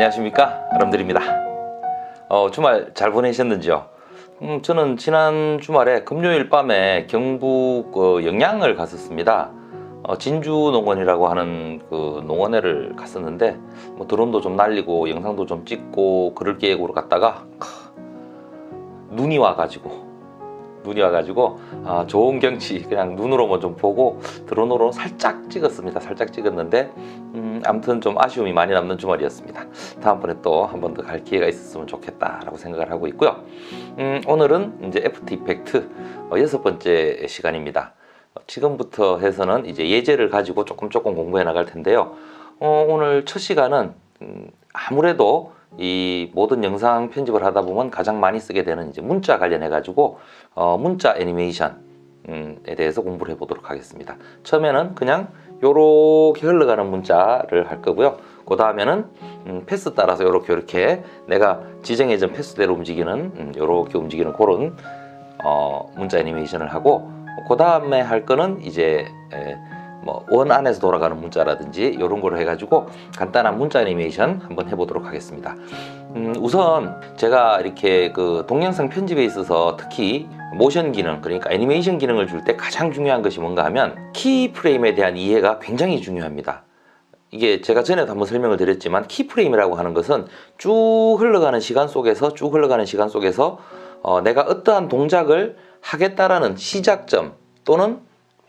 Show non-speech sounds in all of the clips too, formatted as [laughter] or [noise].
안녕하십니까? 여러분들입니다. 어, 주말 잘 보내셨는지요? 음, 저는 지난 주말에 금요일 밤에 경북 어, 영양을 갔었습니다. 어, 진주 농원이라고 하는 그 농원회를 갔었는데 뭐 드론도 좀 날리고 영상도 좀 찍고 그럴 계획으로 갔다가 크, 눈이 와가지고 눈이 와가지고 아, 좋은 경치 그냥 눈으로만 좀 보고 드론으로 살짝 찍었습니다. 살짝 찍었는데 음, 아무튼 좀 아쉬움이 많이 남는 주말이었습니다. 다음번에 또 한 번 더 갈 기회가 있었으면 좋겠다라고 생각을 하고 있고요. 음, 오늘은 이제 FT 이펙트 어, 여섯 번째 시간입니다. 어, 지금부터 해서는 이제 예제를 가지고 조금 조금 공부해 나갈 텐데요. 어, 오늘 첫 시간은 음, 아무래도 이 모든 영상 편집을 하다 보면 가장 많이 쓰게 되는 이제 문자 관련해 가지고 어, 문자 애니메이션에 대해서 공부를 해 보도록 하겠습니다. 처음에는 그냥 요렇게 흘러가는 문자를 할 거고요. 그 다음에는 음, 패스 따라서 요렇게 요렇게 내가 지정해준 패스대로 움직이는 음, 요렇게 움직이는 그런 어, 문자 애니메이션을 하고 그 다음에 할 거는 이제 에, 뭐 원 안에서 돌아가는 문자라든지 이런 거로 해가지고 간단한 문자 애니메이션 한번 해보도록 하겠습니다. 음, 우선 제가 이렇게 그 동영상 편집에 있어서 특히 모션 기능 그러니까 애니메이션 기능을 줄 때 가장 중요한 것이 뭔가 하면 키 프레임에 대한 이해가 굉장히 중요합니다. 이게 제가 전에도 한번 설명을 드렸지만 키프레임이라고 하는 것은 쭉 흘러가는 시간 속에서 쭉 흘러가는 시간 속에서 어, 내가 어떠한 동작을 하겠다라는 시작점 또는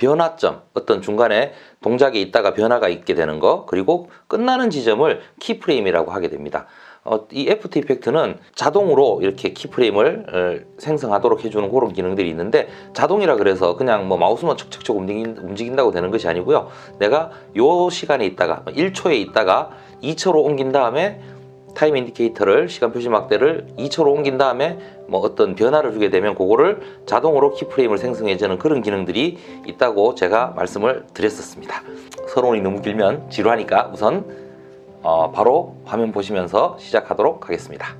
변화점 어떤 중간에 동작이 있다가 변화가 있게 되는 거 그리고 끝나는 지점을 키프레임이라고 하게 됩니다. 어, 이 FT 이펙트는 자동으로 이렇게 키프레임을 어, 생성하도록 해주는 그런 기능들이 있는데 자동이라 그래서 그냥 뭐 마우스만 척척척 움직인, 움직인 다고 되는 것이 아니고요. 내가 요 시간에 있다가 1초에 있다가 2초로 옮긴 다음에 타임 인디케이터를 시간 표시 막대를 2초로 옮긴 다음에 뭐 어떤 변화를 주게 되면 그거를 자동으로 키프레임을 생성해 주는 그런 기능들이 있다고 제가 말씀을 드렸었습니다. 서론이 너무 길면 지루하니까 우선 어, 바로 화면 보시면서 시작하도록 하겠습니다.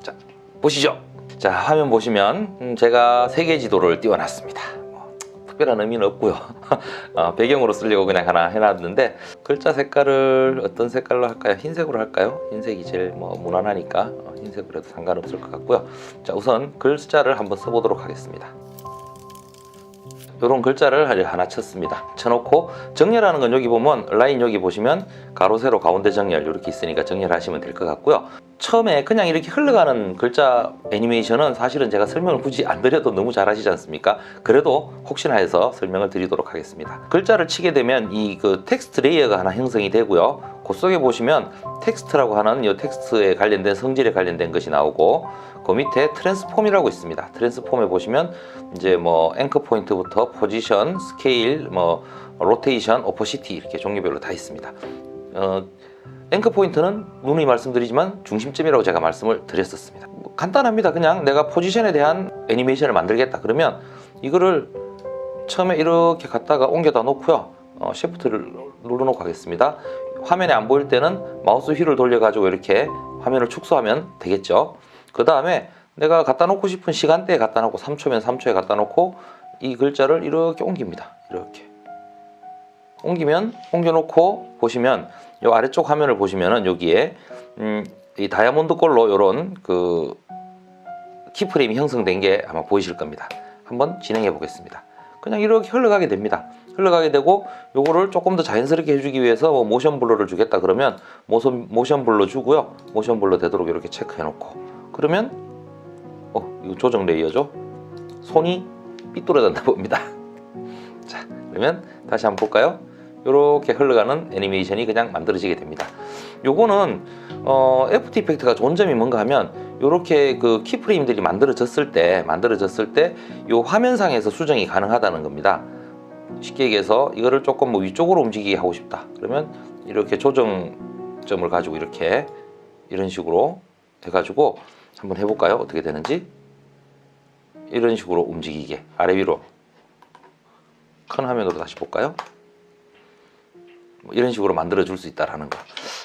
자, 보시죠. 자, 화면 보시면 음, 제가 세계 지도를 띄워놨습니다. 뭐, 특별한 의미는 없고요. [laughs] 어, 배경으로 쓰려고 그냥 하나 해놨는데 글자 색깔을 어떤 색깔로 할까요? 흰색으로 할까요? 흰색이 제일 뭐 무난하니까 어, 흰색으로 해도 상관없을 것 같고요. 자, 우선 글자를 한번 써보도록 하겠습니다. 이런 글자를 하나 쳤습니다. 쳐놓고 정렬하는 건 여기 보면 라인 여기 보시면 가로 세로 가운데 정렬 이렇게 있으니까 정렬하시면 될 것 같고요. 처음에 그냥 이렇게 흘러가는 글자 애니메이션은 사실은 제가 설명을 굳이 안 드려도 너무 잘 하시지 않습니까? 그래도 혹시나 해서 설명을 드리도록 하겠습니다. 글자를 치게 되면 이 그 텍스트 레이어가 하나 형성이 되고요. 그 속에 보시면 텍스트라고 하는 이 텍스트에 관련된 성질에 관련된 것이 나오고 그 밑에 트랜스폼이라고 있습니다. 트랜스폼에 보시면 이제 뭐 앵커 포인트부터 포지션, 스케일, 뭐 로테이션, 오퍼시티 이렇게 종류별로 다 있습니다. 어, 앵커 포인트는 누누이 말씀드리지만 중심점이라고 제가 말씀을 드렸었습니다. 뭐 간단합니다. 그냥 내가 포지션에 대한 애니메이션을 만들겠다 그러면 이거를 처음에 이렇게 갖다가 옮겨다 놓고요. 어, 시프트를 눌러놓고 하겠습니다. 화면에 안 보일 때는 마우스 휠을 돌려가지고 이렇게 화면을 축소하면 되겠죠. 그 다음에 내가 갖다 놓고 싶은 시간대에 갖다 놓고 3초면 3초에 갖다 놓고 이 글자를 이렇게 옮깁니다. 이렇게 옮기면 옮겨놓고 보시면 요 아래쪽 화면을 보시면은 여기에 음, 이 다이아몬드 꼴로 요런 그 키프레임이 형성된 게 아마 보이실 겁니다. 한번 진행해 보겠습니다. 그냥 이렇게 흘러가게 됩니다. 흘러가게 되고 요거를 조금 더 자연스럽게 해주기 위해서 뭐 모션 블러를 주겠다 그러면 모션, 모션 블러 주고요. 모션 블러 되도록 이렇게 체크해 놓고 그러면 어 이거 조정 레이어죠. 손이 삐뚤어졌나 봅니다. [laughs] 자 그러면 다시 한번 볼까요? 이렇게 흘러가는 애니메이션이 그냥 만들어지게 됩니다. 요거는 어, FT 이펙트가 좋은 점이 뭔가 하면 이렇게 그 키프레임들이 만들어졌을 때 만들어졌을 때요 화면상에서 수정이 가능하다는 겁니다. 쉽게 얘기해서 이거를 조금 뭐 위쪽으로 움직이게 하고 싶다. 그러면 이렇게 조정점을 가지고 이렇게 이런 식으로 해가지고 한번 해볼까요? 어떻게 되는지 이런 식으로 움직이게 아래 위로 큰 화면으로 다시 볼까요? 뭐 이런 식으로 만들어 줄 수 있다라는 거.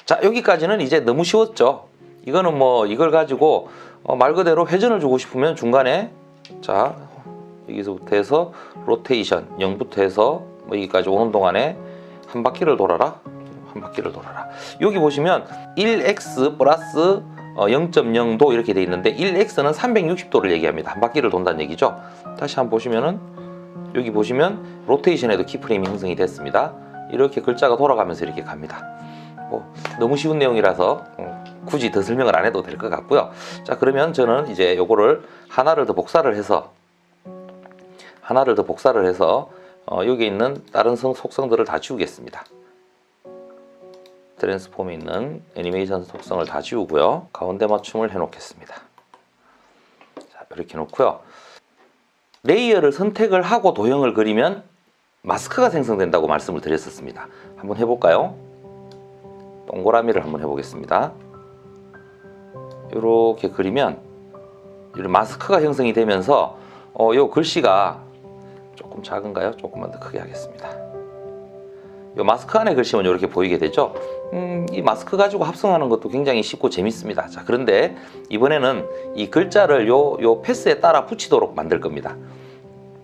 자 여기까지는 이제 너무 쉬웠죠. 이거는 뭐 이걸 가지고 어, 말 그대로 회전을 주고 싶으면 중간에 자 여기서부터 해서 로테이션 0부터 해서 뭐 여기까지 오는 동안에 한 바퀴를 돌아라 한 바퀴를 돌아라. 여기 보시면 1x 플러스 어, 0.0도 이렇게 돼 있는데 1x는 360도를 얘기합니다. 한 바퀴를 돈다는 얘기죠. 다시 한번 보시면은 여기 보시면 로테이션에도 키프레임이 형성이 됐습니다. 이렇게 글자가 돌아가면서 이렇게 갑니다. 뭐 너무 쉬운 내용이라서 음, 굳이 더 설명을 안 해도 될 것 같고요. 자 그러면 저는 이제 요거를 하나를 더 복사를 해서 하나를 더 복사를 해서 어, 여기 있는 다른 성, 속성들을 다 지우겠습니다. 트랜스폼에 있는 애니메이션 속성을 다 지우고요. 가운데 맞춤을 해놓겠습니다. 자, 이렇게 놓고요. 레이어를 선택을 하고 도형을 그리면 마스크가 생성된다고 말씀을 드렸었습니다. 한번 해볼까요? 동그라미를 한번 해보겠습니다. 이렇게 그리면 마스크가 형성이 되면서 어, 요 글씨가 조금 작은가요? 조금만 더 크게 하겠습니다. 요 마스크 안에 글씨만 이렇게 보이게 되죠. 음, 이 마스크 가지고 합성하는 것도 굉장히 쉽고 재밌습니다. 자, 그런데 이번에는 이 글자를 요, 요 패스에 따라 붙이도록 만들 겁니다.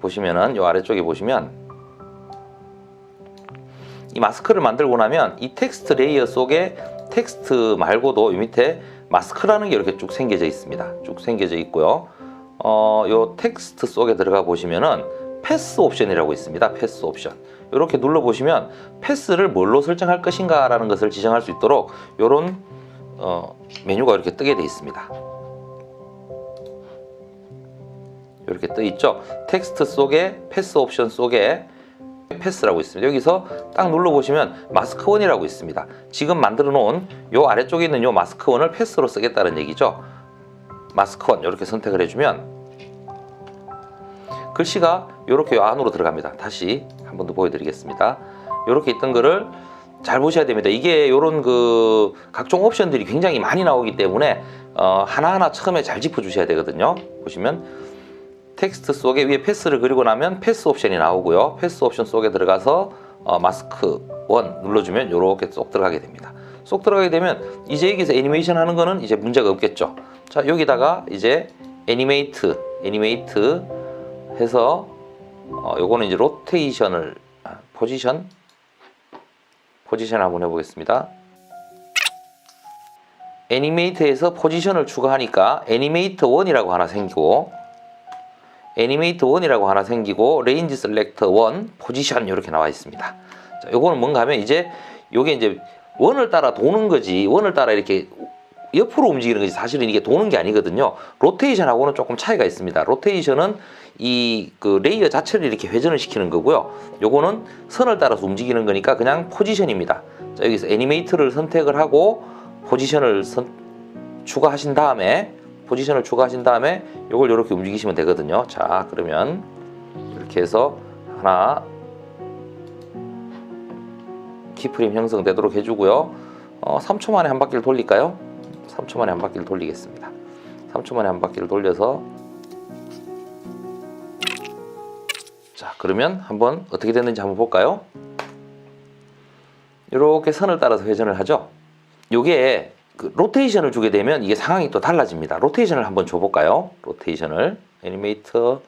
보시면은 요 아래쪽에 보시면 이 마스크를 만들고 나면 이 텍스트 레이어 속에 텍스트 말고도 이 밑에 마스크라는 게 이렇게 쭉 생겨져 있습니다. 쭉 생겨져 있고요. 어, 요 텍스트 속에 들어가 보시면은 패스 옵션이라고 있습니다. 패스 옵션. 이렇게 눌러 보시면 패스를 뭘로 설정할 것인가 라는 것을 지정할 수 있도록 이런 어, 메뉴가 이렇게 뜨게 돼 있습니다. 이렇게 떠 있죠. 텍스트 속에 패스 옵션 속에 패스라고 있습니다. 여기서 딱 눌러 보시면 마스크 원이라고 있습니다. 지금 만들어 놓은 요 아래쪽에 있는 요 마스크 원을 패스로 쓰겠다는 얘기죠. 마스크 원 이렇게 선택을 해주면 글씨가 이렇게 요 안으로 들어갑니다. 다시 한 번 더 보여드리겠습니다. 이렇게 있던 거를 잘 보셔야 됩니다. 이게 이런 그 각종 옵션들이 굉장히 많이 나오기 때문에 어, 하나하나 처음에 잘 짚어주셔야 되거든요. 보시면 텍스트 속에 위에 패스를 그리고 나면 패스 옵션이 나오고요. 패스 옵션 속에 들어가서 어, 마스크 원 눌러주면 이렇게 쏙 들어가게 됩니다. 쏙 들어가게 되면 이제 여기서 애니메이션 하는 거는 이제 문제가 없겠죠. 자 여기다가 이제 애니메이트 애니메이트 해서 어, 요거는 이제 로테이션을 아, 포지션 포지션 한번 해보겠습니다. 애니메이트에서 포지션을 추가하니까 애니메이터 1이라고 하나 생기고 애니메이터 1이라고 하나 생기고 레인지 셀렉터 1 포지션 이렇게 나와 있습니다. 자, 요거는 뭔가 하면 이제 요게 이제 원을 따라 도는 거지 원을 따라 이렇게 옆으로 움직이는 거지 사실은 이게 도는 게 아니거든요. 로테이션하고는 조금 차이가 있습니다. 로테이션은 이 그 레이어 자체를 이렇게 회전을 시키는 거고요. 요거는 선을 따라서 움직이는 거니까 그냥 포지션입니다. 자, 여기서 애니메이트를 선택을 하고 포지션을 선, 추가하신 다음에 포지션을 추가하신 다음에 요걸 이렇게 움직이시면 되거든요. 자, 그러면 이렇게 해서 하나 키프레임 형성되도록 해주고요. 어, 3초 만에 한 바퀴를 돌릴까요? 3초 만에 한 바퀴를 돌리겠습니다. 3초 만에 한 바퀴를 돌려서 자 그러면 한번 어떻게 됐는지 한번 볼까요? 이렇게 선을 따라서 회전을 하죠. 요게 그 로테이션을 주게 되면 이게 상황이 또 달라집니다. 로테이션을 한번 줘볼까요? 로테이션을 애니메이터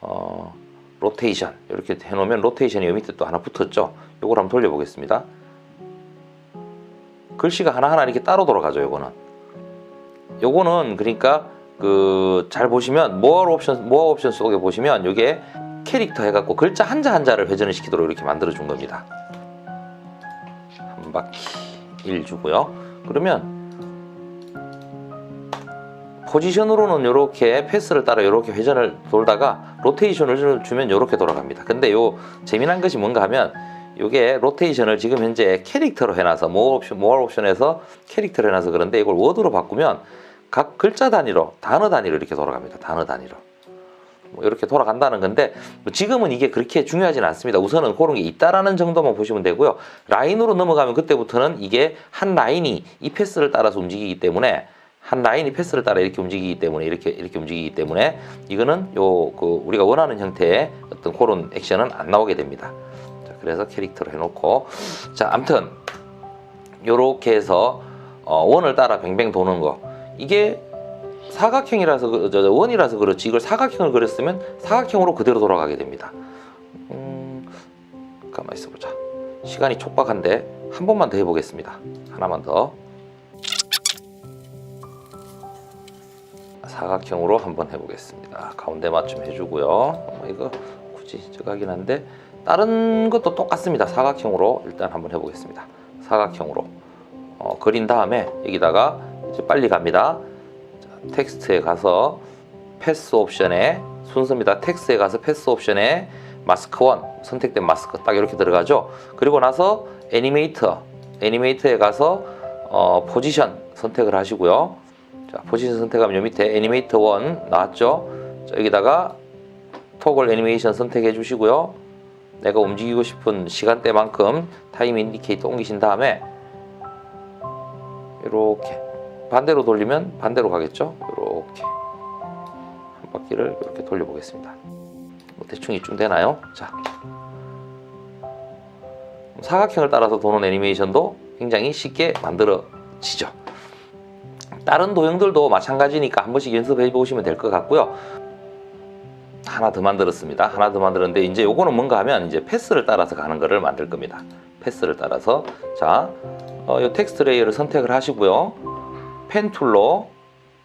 어, 로테이션 이렇게 해놓으면 로테이션이 요 밑에 또 하나 붙었죠. 요걸 한번 돌려보겠습니다. 글씨가 하나하나 이렇게 따로 돌아가죠. 요거는 요거는 그러니까 그 잘 보시면 모어 옵션 모어 옵션 속에 보시면 요게 캐릭터 해갖고 글자 한자 한자를 회전을 시키도록 이렇게 만들어 준 겁니다. 한 바퀴 1 주고요. 그러면 포지션으로는 이렇게 패스를 따라 이렇게 회전을 돌다가 로테이션을 주면 이렇게 돌아갑니다. 근데 요 재미난 것이 뭔가 하면 이게 로테이션을 지금 현재 캐릭터로 해놔서 모어 옵션, 모어 옵션에서 캐릭터로 해놔서 그런데 이걸 워드로 바꾸면 각 글자 단위로 단어 단위로 이렇게 돌아갑니다. 단어 단위로. 뭐 이렇게 돌아간다는 건데 뭐 지금은 이게 그렇게 중요하지는 않습니다. 우선은 그런 게 있다라는 정도만 보시면 되고요. 라인으로 넘어가면 그때부터는 이게 한 라인이 이 패스를 따라서 움직이기 때문에 한 라인이 패스를 따라 이렇게 움직이기 때문에 이렇게 이렇게 움직이기 때문에 이거는 요 그 우리가 원하는 형태의 어떤 그런 액션은 안 나오게 됩니다. 자, 그래서 캐릭터로 해놓고 자, 아무튼 요렇게 해서 어, 원을 따라 뱅뱅 도는 거 이게 사각형이라서 그- 저, 저, 원이라서 그렇지 이걸 사각형을 그렸으면 사각형으로 그대로 돌아가게 됩니다. 음, 가만 있어 보자. 시간이 촉박한데 한 번만 더 해보겠습니다. 하나만 더. 사각형으로 한번 해보겠습니다. 가운데 맞춤 해주고요. 어, 이거 굳이 저거 하긴 한데 다른 것도 똑같습니다. 사각형으로 일단 한번 해보겠습니다. 사각형으로 어, 그린 다음에 여기다가 이제 빨리 갑니다. 자, 텍스트에 가서 패스 옵션에 순서입니다. 텍스트에 가서 패스 옵션에 마스크 원 선택된 마스크 딱 이렇게 들어가죠. 그리고 나서 애니메이터 애니메이터에 가서 어, 포지션 선택을 하시고요. 자, 포지션 선택하면 요 밑에 애니메이터 원 나왔죠. 자, 여기다가 토글 애니메이션 선택해 주시고요. 내가 움직이고 싶은 시간대만큼 타임 인디케이터 옮기신 다음에 이렇게 반대로 돌리면 반대로 가겠죠. 이렇게 한 바퀴를 이렇게 돌려보겠습니다. 뭐 대충 이쯤 되나요? 자, 사각형을 따라서 도는 애니메이션도 굉장히 쉽게 만들어지죠. 다른 도형들도 마찬가지니까 한 번씩 연습해 보시면 될 것 같고요. 하나 더 만들었습니다. 하나 더 만들었는데 이제 요거는 뭔가 하면 이제 패스를 따라서 가는 거를 만들 겁니다. 패스를 따라서 자, 어, 요 텍스트 레이어를 선택을 하시고요. 펜 툴로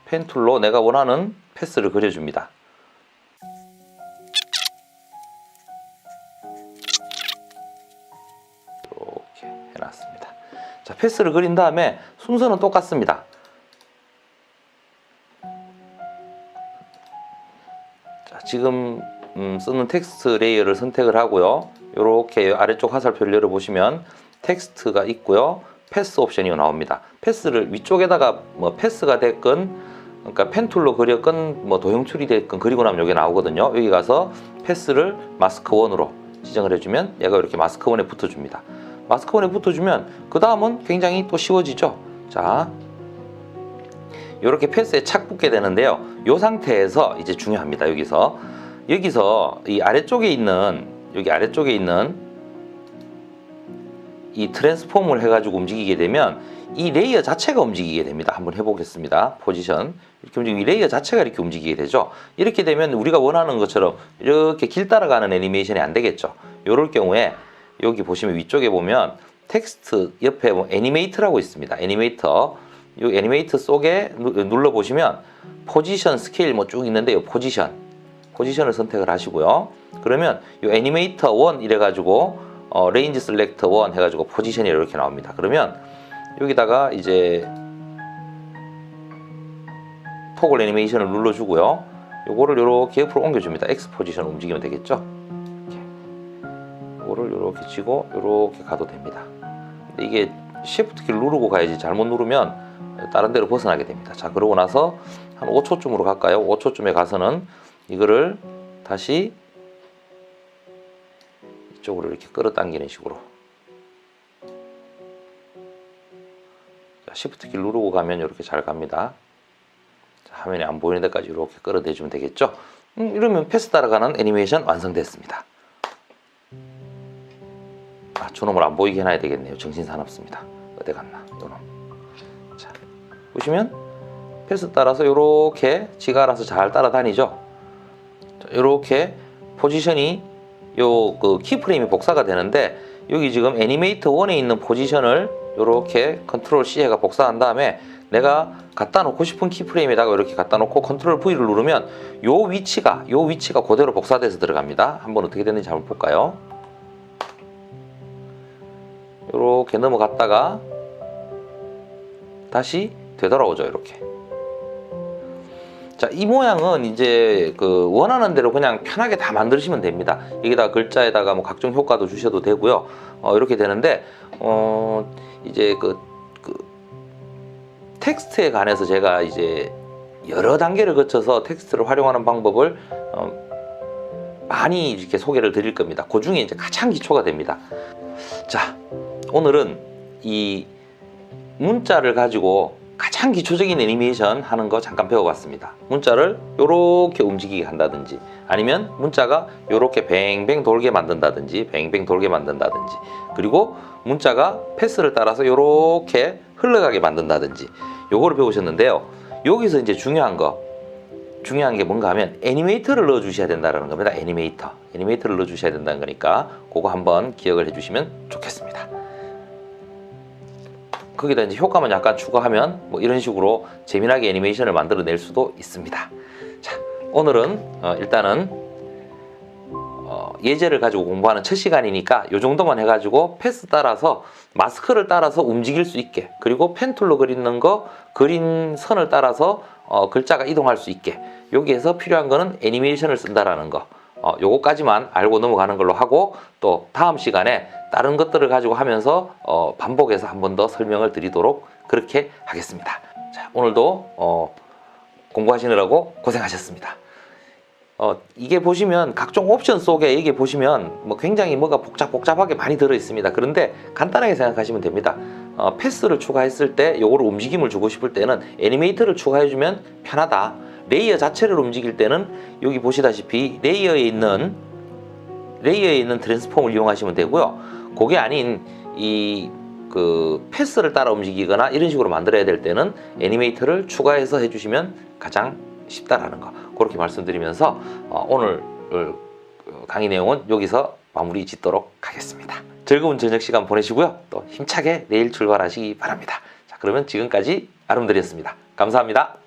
펜 툴로 내가 원하는 패스를 그려줍니다. 이렇게 해놨습니다. 자, 패스를 그린 다음에 순서는 똑같습니다. 지금 음, 쓰는 텍스트 레이어를 선택을 하고요. 이렇게 아래쪽 화살표를 열어보시면 텍스트가 있고요. 패스 옵션이 나옵니다. 패스를 위쪽에다가 뭐 패스가 됐건 그러니까 펜 툴로 그렸건 뭐 도형 처리됐건 그리고 나면 여기 나오거든요. 여기 가서 패스를 마스크 원으로 지정을 해주면 얘가 이렇게 마스크 원에 붙어줍니다. 마스크 원에 붙어주면 그 다음은 굉장히 또 쉬워지죠. 자, 이렇게 패스에 착 붙게 되는데요. 이 상태에서 이제 중요합니다. 여기서 여기서 이 아래쪽에 있는 여기 아래쪽에 있는 이 트랜스폼을 해가지고 움직이게 되면 이 레이어 자체가 움직이게 됩니다. 한번 해보겠습니다. 포지션 이렇게 움직이면 이 레이어 자체가 이렇게 움직이게 되죠. 이렇게 되면 우리가 원하는 것처럼 이렇게 길 따라가는 애니메이션이 안 되겠죠. 이럴 경우에 여기 보시면 위쪽에 보면 텍스트 옆에 뭐 애니메이터라고 있습니다. 애니메이터 이 애니메이터 속에 눌러 보시면 포지션 스케일 뭐 쭉 있는데 이 포지션 포지션을 선택을 하시고요. 그러면 이 애니메이터 1 이래 가지고 어, 레인지 셀렉터 1 해가지고 포지션이 이렇게 나옵니다. 그러면 여기다가 이제 토글 애니메이션을 눌러주고요. 요거를 이렇게 옆으로 옮겨줍니다. X 포지션 움직이면 되겠죠? 이렇게. 요거를 이렇게 치고 이렇게 가도 됩니다. 이게 Shift 키를 누르고 가야지 잘못 누르면 다른 데로 벗어나게 됩니다. 자, 그러고 나서 한 5초쯤으로 갈까요? 5초쯤에 가서는 이거를 다시 이쪽으로 이렇게 끌어당기는 식으로 자, Shift 키 누르고 가면 이렇게 잘 갑니다. 자, 화면이 안 보이는 데까지 이렇게 끌어대주면 되겠죠? 음, 이러면 패스 따라가는 애니메이션 완성됐습니다. 아, 저놈을 안 보이게 해놔야 되겠네요. 정신 사납습니다. 어디 갔나? 요놈. 자, 보시면 패스 따라서 이렇게 지가 알아서 잘 따라다니죠. 이렇게 포지션이 요 그 키프레임이 복사가 되는데 여기 지금 애니메이터 1에 있는 포지션을 이렇게 컨트롤 C 해가 복사한 다음에 내가 갖다 놓고 싶은 키프레임에다가 이렇게 갖다 놓고 컨트롤 V를 누르면 요 위치가 요 위치가 그대로 복사돼서 들어갑니다. 한번 어떻게 되는지 한번 볼까요? 이렇게 넘어갔다가 다시 되돌아오죠 이렇게. 자 이 모양은 이제 그 원하는 대로 그냥 편하게 다 만드시면 됩니다. 여기다 글자에다가 뭐 각종 효과도 주셔도 되고요. 어, 이렇게 되는데 어 이제 그, 그 텍스트에 관해서 제가 이제 여러 단계를 거쳐서 텍스트를 활용하는 방법을 어, 많이 이렇게 소개를 드릴 겁니다. 그 중에 이제 가장 기초가 됩니다. 자 오늘은 이 문자를 가지고 가장 기초적인 애니메이션 하는 거 잠깐 배워봤습니다. 문자를 이렇게 움직이게 한다든지 아니면 문자가 이렇게 뱅뱅 돌게 만든다든지 뱅뱅 돌게 만든다든지 그리고 문자가 패스를 따라서 이렇게 흘러가게 만든다든지 요거를 배우셨는데요. 여기서 이제 중요한 거 중요한 게 뭔가 하면 애니메이터를 넣어 주셔야 된다는 겁니다. 애니메이터. 애니메이터를 넣어 주셔야 된다는 거니까 그거 한번 기억을 해 주시면 좋겠습니다. 거기다 이제 효과만 약간 추가하면 뭐 이런 식으로 재미나게 애니메이션을 만들어낼 수도 있습니다. 자, 오늘은 어, 일단은 어, 예제를 가지고 공부하는 첫 시간이니까 이 정도만 해가지고 패스 따라서 마스크를 따라서 움직일 수 있게 그리고 펜툴로 그리는 거 그린 선을 따라서 어, 글자가 이동할 수 있게 여기에서 필요한 거는 애니메이션을 쓴다라는 거 어, 요거까지만 알고 넘어가는 걸로 하고 또 다음 시간에 다른 것들을 가지고 하면서 어, 반복해서 한 번 더 설명을 드리도록 그렇게 하겠습니다. 자, 오늘도 어, 공부하시느라고 고생하셨습니다. 어, 이게 보시면 각종 옵션 속에 이게 보시면 뭐 굉장히 뭐가 복잡 복잡하게 많이 들어 있습니다. 그런데 간단하게 생각하시면 됩니다. 어, 패스를 추가했을 때 요거를 움직임을 주고 싶을 때는 애니메이터를 추가해 주면 편하다. 레이어 자체를 움직일 때는 여기 보시다시피 레이어에 있는 레이어에 있는 트랜스폼을 이용하시면 되고요. 그게 아닌 이 그 패스를 따라 움직이거나 이런 식으로 만들어야 될 때는 애니메이터를 추가해서 해주시면 가장 쉽다라는 거 그렇게 말씀드리면서 어, 오늘 강의 내용은 여기서 마무리 짓도록 하겠습니다. 즐거운 저녁 시간 보내시고요. 또 힘차게 내일 출발하시기 바랍니다. 자, 그러면 지금까지 아름드렸습니다. 감사합니다.